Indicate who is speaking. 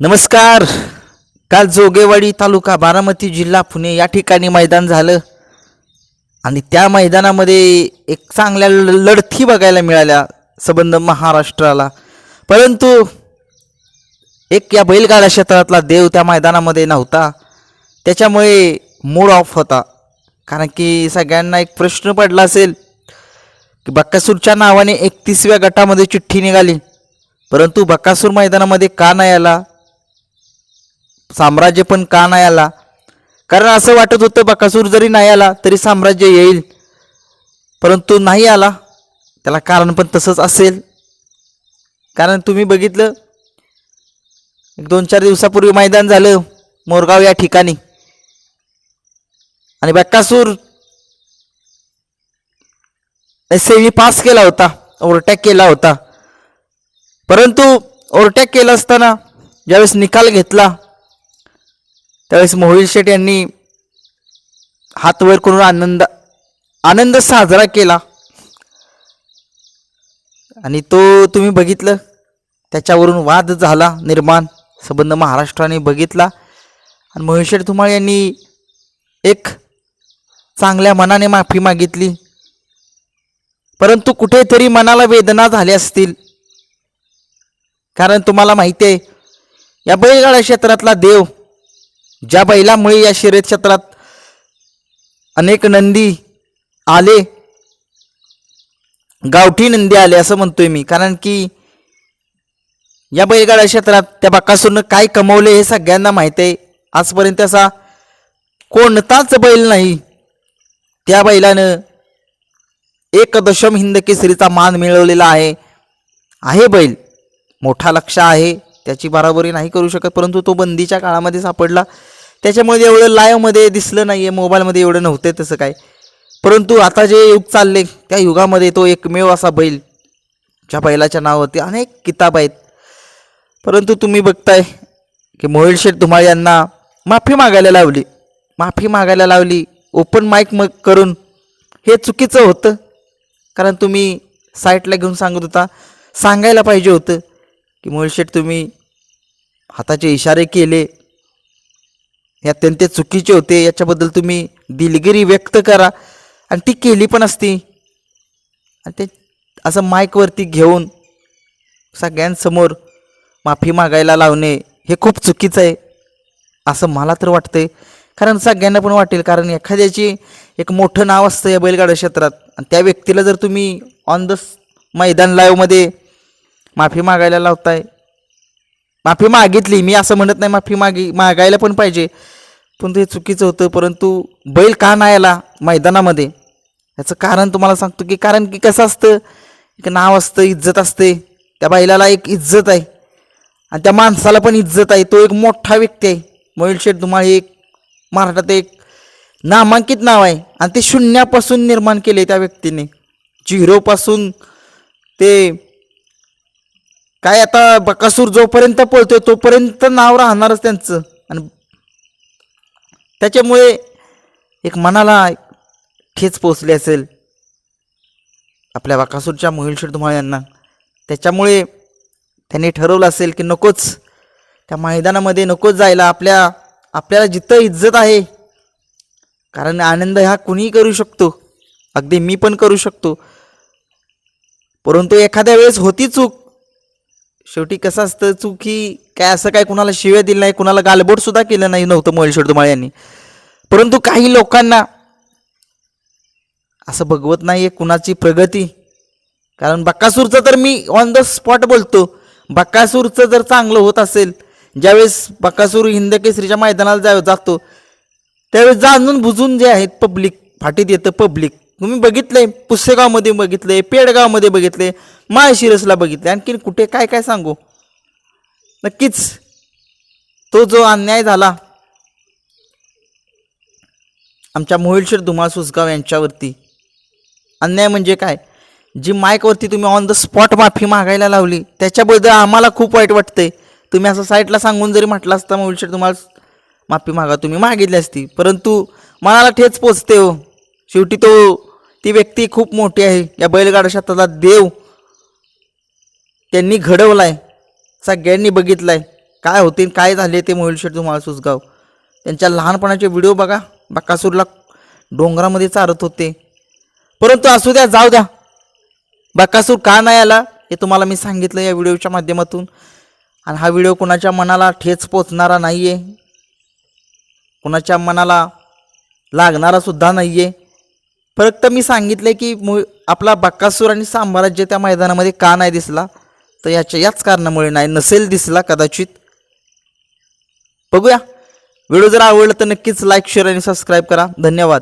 Speaker 1: नमस्कार. काल जोगेवाडी तालुका बारामती जिल्हा पुणे या ठिकाणी मैदान झालं. आणि त्या मैदानामध्ये एक चांगल्या लढती बघायला मिळाल्या संबंध महाराष्ट्राला. परंतु एक या बैलगाडा क्षेत्रातला देव त्या मैदानामध्ये नव्हता. त्याच्यामुळे मूड ऑफ होता. कारण की सगळ्यांना एक प्रश्न पडला असेल की बक्कासूरच्या नावाने एकतीसव्या गटामध्ये चिठ्ठी निघाली. परंतु बक्कासूर मैदानामध्ये का नाही आला? साम्राज्य पण का नाही आला? कारण असं वाटत होतं बकासूर जरी नाही आला तरी साम्राज्य येईल. परंतु नाही आला. त्याला कारण पण तसंच असेल. कारण तुम्ही बघितलं एक दोन चार दिवसापूर्वी मैदान झालं मोरगाव या ठिकाणी. आणि बक्कासूर सेमी पास केला होता ओव्हरटॅक केला होता. परंतु ओव्हरटॅक केला असताना ज्यावेळेस निकाल घेतला त्यावेळेस मोहित शेठ यांनी हात वर करून आनंद आनंद साजरा केला. आणि तो तुम्ही बघितलं त्याच्यावरून वाद झाला निर्माण. संबंध महाराष्ट्राने बघितला. आणि मोहिल शेठ धुमाळ यांनी एक चांगल्या मनाने माफी मागितली. परंतु कुठेतरी मनाला वेदना झाल्या असतील. कारण तुम्हाला माहिती आहे या बैलगाडा क्षेत्रातला देव ज्या बैलामुळे या शर्यत क्षेत्रात अनेक नंदी आले गावठी नंदी आले असं म्हणतोय मी. कारण की या बैलगाडा क्षेत्रात त्या बाकासूरनं काय कमवले हे सगळ्यांना माहीत आहे. आजपर्यंत असा कोणताच बैल नाही. त्या बैलानं एक दशम हिंद केसरीचा मान मिळवलेला आहे. आहे बैल. मोठा लक्ष आहे. त्याची बराबरी नाही करू शकत परंतु तो बंदीच्या काळामध्ये सापडला. त्याच्यामुळे एवढं लाईव्हमध्ये दिसलं नाही आहे मोबाईलमध्ये एवढं नव्हते तसं काय. परंतु आता जे युग चालले त्या युगामध्ये तो एकमेव असा बैल ज्या बैलाच्या नावावरती अनेक किताब आहेत. परंतु तुम्ही बघताय की मोहिल शेठ धुमाळ यांना माफी मागायला लावली. माफी मागायला लावली ओपन माईक मग करून. हे चुकीचं होतं. कारण तुम्ही साईटला घेऊन सांगत होता सांगायला पाहिजे होतं. की मोहिल तुम्ही हाताचे इशारे केले. हे अत्यंत चुकीचे होते. याच्याबद्दल तुम्ही दिलगिरी व्यक्त करा. आणि ती केली पण असती. आणि ते असं माईकवरती घेऊन सगळ्यांसमोर माफी मागायला लावणे हे खूप चुकीचं आहे. असं मला तर वाटतंय. कारण सगळ्यांना पण वाटेल. कारण एखाद्याची एक मोठं नाव असतं या बैलगाडा क्षेत्रात. आणि त्या व्यक्तीला जर तुम्ही ऑन द मैदान लाईव्हमध्ये माफी मागायला लावताय. माफी मागितली मी असं म्हणत नाही माफी मागी मागायला पण पाहिजे. पण ते चुकीचं होतं परंतु बैल का नाही आला मैदानामध्ये? याचं कारण तुम्हाला सांगतो की कारण की कसं असतं एक नाव असतं इज्जत असते. त्या बैलाला एक इज्जत आहे. आणि त्या माणसाला पण इज्जत आहे. तो एक मोठा व्यक्ती आहे. मोहिल शेठ धुमाळ हे एक महाराष्ट्रात एक नामांकित नाव आहे. आणि ते शून्यापासून निर्माण केले त्या व्यक्तीने. झिरोपासून ते काय आता बकासूर जोपर्यंत पळतोय तोपर्यंत नाव राहणारच त्यांचं. आणि त्याच्यामुळे एक मनाला ठेच पोचली असेल. आपल्या बकासूरच्या मोहिल धुमाळ यांना. त्याच्यामुळे त्यांनी ठरवलं असेल की नकोच त्या मैदानामध्ये नकोच जायला. आपल्या आपल्याला जिथं इज्जत आहे कारण आनंद हा कुणीही करू शकतो. अगदी मी पण करू शकतो. परंतु एखाद्या वेळेस होती चूक. शेवटी कसं असतं चूक काय असं काय कुणाला शिव्या दिलं नाही कुणाला गालबोट सुद्धा केलं नाही नव्हतं मोहिल शेडदुमाळ यांनी. परंतु काही लोकांना असं बघवत नाही आहे कुणाची प्रगती. कारण बक्कासूरचं तर मी ऑन द स्पॉट बोलतो. बक्कासूरचं जर चांगलं होत असेल ज्यावेळेस बक्कासूर हिंदकेसरीच्या मैदानाला जा जातो त्यावेळेस जाणून बुजून जे आहेत पब्लिक फाटीत येतं पब्लिक तुम्ही बघितलंय पुसेगावमध्ये बघितलंय पेडगावमध्ये बघितले माळशिरसला बघितले आणखीन कुठे काय काय सांगू? नक्कीच तो जो अन्याय झाला आमच्या मोहिलशेर धुमाळ सुसगाव यांच्यावरती अन्याय म्हणजे काय? जी माईकवरती तुम्ही ऑन द स्पॉट माफी मागायला लावली त्याच्याबद्दल आम्हाला खूप वाईट वाटतंय. तुम्ही असं साईटला सांगून जरी म्हटलं असता मोहिलशेर तुम्हाला माफी मागा तुम्ही मागितली असती. परंतु मनाला ठेच पोचते हो. शेवटी तो ती व्यक्ती खूप मोठी आहे. या बैलगाडा क्षेत्रातला देव त्यांनी घडवलाय. सगळ्यांनी बघितलाय. काय होते काय झाले ते मोहिल शेठ तुम्हाला सुसगाव त्यांच्या लहानपणाचे व्हिडिओ बघा. बकासूरला डोंगरामध्ये चारत होते. परंतु असू द्या जाऊ द्या. बकासूर का नाही आला हे तुम्हाला मी सांगितलं या व्हिडिओच्या माध्यमातून. आणि हा व्हिडिओ कोणाच्या मनाला ठेच पोचणारा नाही आहे कोणाच्या मनाला लागणारा सुद्धा नाही आहे फक्त मी सांगितलं की मु आपला बक्कासूर आणि साम्राज्य त्या मैदानामध्ये का नाही दिसला? तर याच्या याच कारणामुळे नाही नसेल दिसला कदाचित. बघूया. व्हिडिओ जर आवडला तर नक्कीच लाईक शेअर आणि सबस्क्राईब करा. धन्यवाद.